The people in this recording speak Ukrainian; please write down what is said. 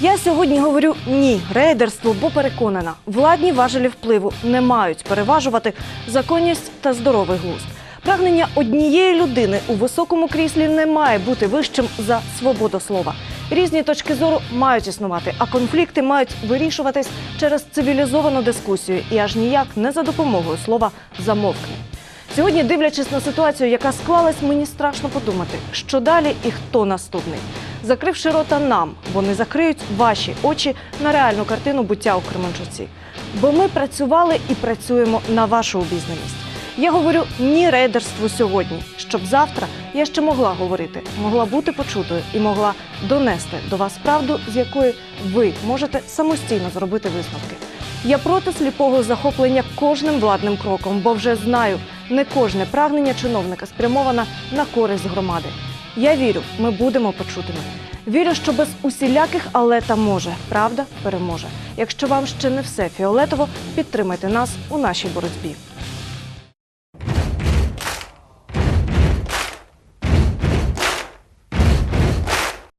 Я сьогодні говорю ні рейдерству, бо переконана, владні важелі впливу не мають переважувати законність та здоровий глузд. Прагнення однієї людини у високому кріслі не має бути вищим за свободу слова. Різні точки зору мають існувати, а конфлікти мають вирішуватись через цивілізовану дискусію і аж ніяк не за допомогою слова замовкни. Сьогодні, дивлячись на ситуацію, яка склалась, мені страшно подумати, що далі і хто наступний. Закривши рота нам, вони закриють ваші очі на реальну картину буття у Кременчуці. Бо ми працювали і працюємо на вашу обізнаність. Я говорю ні рейдерству сьогодні, щоб завтра я ще могла говорити, могла бути почутою і могла донести до вас правду, з якої ви можете самостійно зробити висновки. Я проти сліпого захоплення кожним владним кроком, бо вже знаю, не кожне прагнення чиновника спрямоване на користь громади. Я вірю, ми будемо почутими. Вірю, що без усіляких але та може правда переможе. Якщо вам ще не все фіолетово, підтримайте нас у нашій боротьбі.